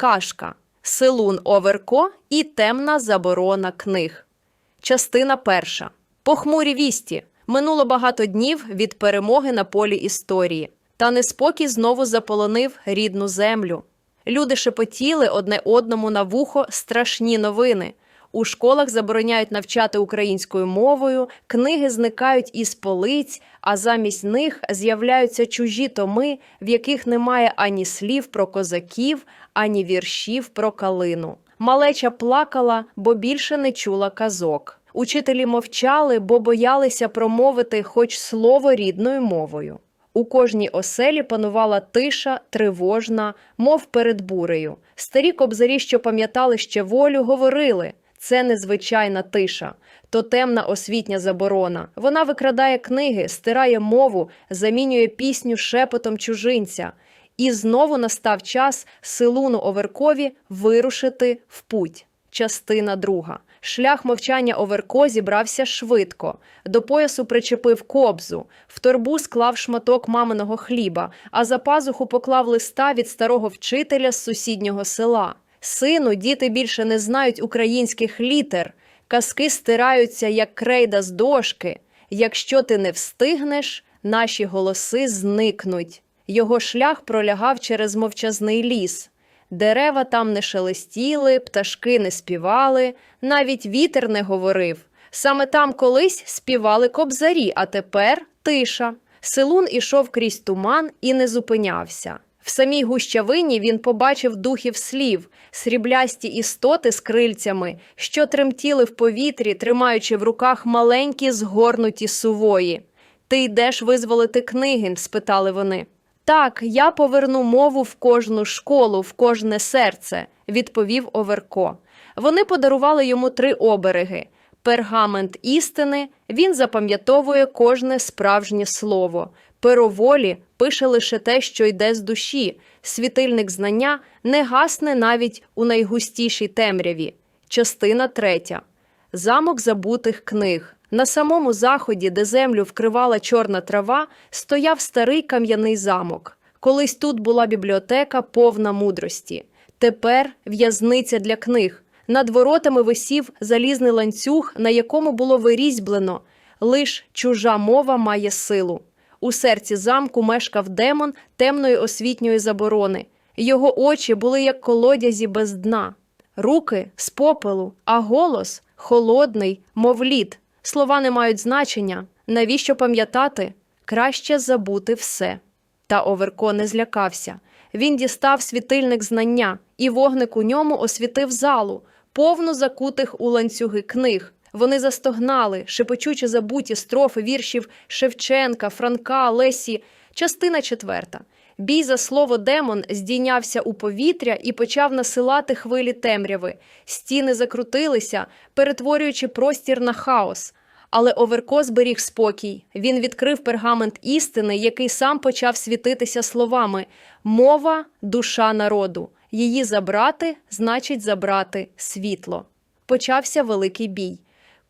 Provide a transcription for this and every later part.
Кашка, Селун Оверко і Темна заборона книг. Частина перша. Похмурі вісті. Минуло багато днів від перемоги на полі історії. Та неспокій знову заполонив рідну землю. Люди шепотіли одне одному на вухо страшні новини. У школах забороняють навчати українською мовою, книги зникають із полиць, а замість них з'являються чужі томи, в яких немає ані слів про козаків, ані віршів про калину. Малеча плакала, бо більше не чула казок. Учителі мовчали, бо боялися промовити хоч слово рідною мовою. У кожній оселі панувала тиша, тривожна, мов перед бурею. Старі кобзарі, що пам'ятали ще волю, говорили це незвичайна тиша, то темна освітня заборона. Вона викрадає книги, стирає мову, замінює пісню шепотом чужинця. І знову настав час Силуну Оверкові вирушити в путь. Частина друга. Шлях мовчання Оверко зібрався швидко. До поясу причепив кобзу, в торбу склав шматок маминого хліба, а за пазуху поклав листа від старого вчителя з сусіднього села. Сину, діти більше не знають українських літер. Казки стираються, як крейда з дошки. Якщо ти не встигнеш, наші голоси зникнуть. Його шлях пролягав через мовчазний ліс. Дерева там не шелестіли, пташки не співали, навіть вітер не говорив. Саме там колись співали кобзарі, а тепер тиша. Силун ішов крізь туман і не зупинявся. В самій гущавині він побачив духів слів, сріблясті істоти з крильцями, що тремтіли в повітрі, тримаючи в руках маленькі згорнуті сувої. Ти йдеш визволити книги? спитали вони. Так, я поверну мову в кожну школу, в кожне серце, відповів Оверко. Вони подарували йому три обереги. Пергамент істини він запам'ятовує кожне справжнє слово. Перо волі пише лише те, що йде з душі. Світильник знання не гасне навіть у найгустішій темряві. Частина третя. Замок забутих книг. На самому заході, де землю вкривала чорна трава, стояв старий кам'яний замок. Колись тут була бібліотека повна мудрості. Тепер в'язниця для книг. Над воротами висів залізний ланцюг, на якому було вирізьблено лиш чужа мова має силу. У серці замку мешкав демон темної освітньої заборони. Його очі були як колодязі без дна, руки з попелу, а голос холодний, мов лід. Слова не мають значення. Навіщо пам'ятати? Краще забути все. Та Оверко не злякався. Він дістав світильник знання, і вогник у ньому освітив залу, повну закутих у ланцюги книг. Вони застогнали, шепочучи забуті строфи віршів Шевченка, Франка, Лесі. Частина четверта. Бій за слово демон здійнявся у повітря і почав насилати хвилі темряви. Стіни закрутилися, перетворюючи простір на хаос. Але Оверко зберіг спокій. Він відкрив пергамент істини, який сам почав світитися словами: мова душа народу. Її забрати значить забрати світло. Почався великий бій.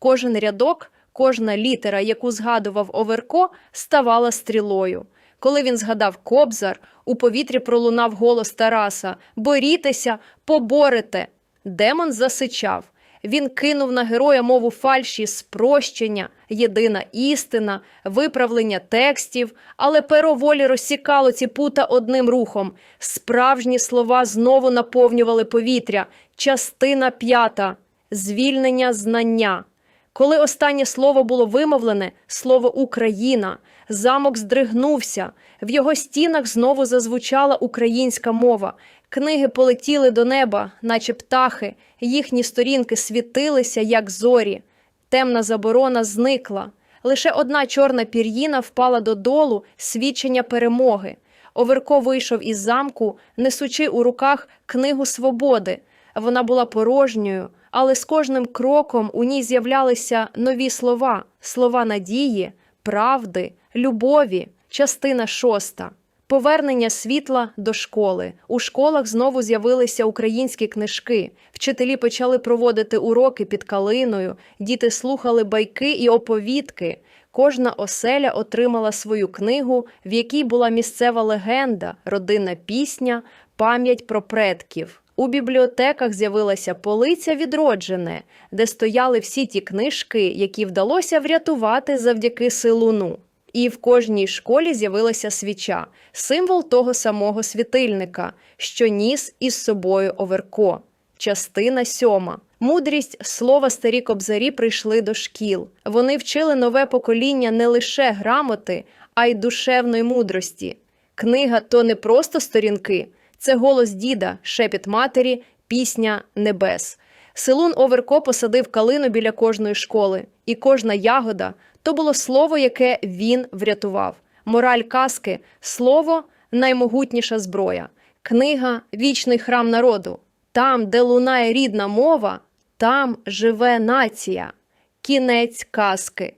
Кожен рядок, кожна літера, яку згадував Оверко, ставала стрілою. Коли він згадав кобзар, у повітрі пролунав голос Тараса Борітеся, поборете. Демон засичав. Він кинув на героя мову фальші спрощення, єдина істина, виправлення текстів, але перо волі розсікало ці пута одним рухом. Справжні слова знову наповнювали повітря. Частина п'ята звільнення знання. Коли останнє слово було вимовлене, слово Україна, замок здригнувся. В його стінах знову зазвучала українська мова. Книги полетіли до неба, наче птахи, їхні сторінки світилися, як зорі. Темна заборона зникла. Лише одна чорна пір'їна впала додолу, свідчення перемоги. Оверко вийшов із замку, несучи у руках книгу свободи. Вона була порожньою, але з кожним кроком у ній з'являлися нові слова: слова надії, правди, любові, частина шоста. Повернення світла до школи. У школах знову з'явилися українські книжки. Вчителі почали проводити уроки під калиною, діти слухали байки і оповідки. Кожна оселя отримала свою книгу, в якій була місцева легенда, родинна пісня, пам'ять про предків. У бібліотеках з'явилася полиця відроджене, де стояли всі ті книжки, які вдалося врятувати завдяки силуну. І в кожній школі з'явилася свіча, символ того самого світильника, що ніс із собою Оверко. Частина сьома. Мудрість слова старі кобзарі прийшли до шкіл. Вони вчили нове покоління не лише грамоти, а й душевної мудрості. Книга то не просто сторінки, це голос діда, шепіт матері, пісня небес. Силун Оверко посадив калину біля кожної школи, і кожна ягода то було слово, яке він врятував. Мораль казки слово наймогутніша зброя. Книга вічний храм народу. Там, де лунає рідна мова, там живе нація. Кінець казки.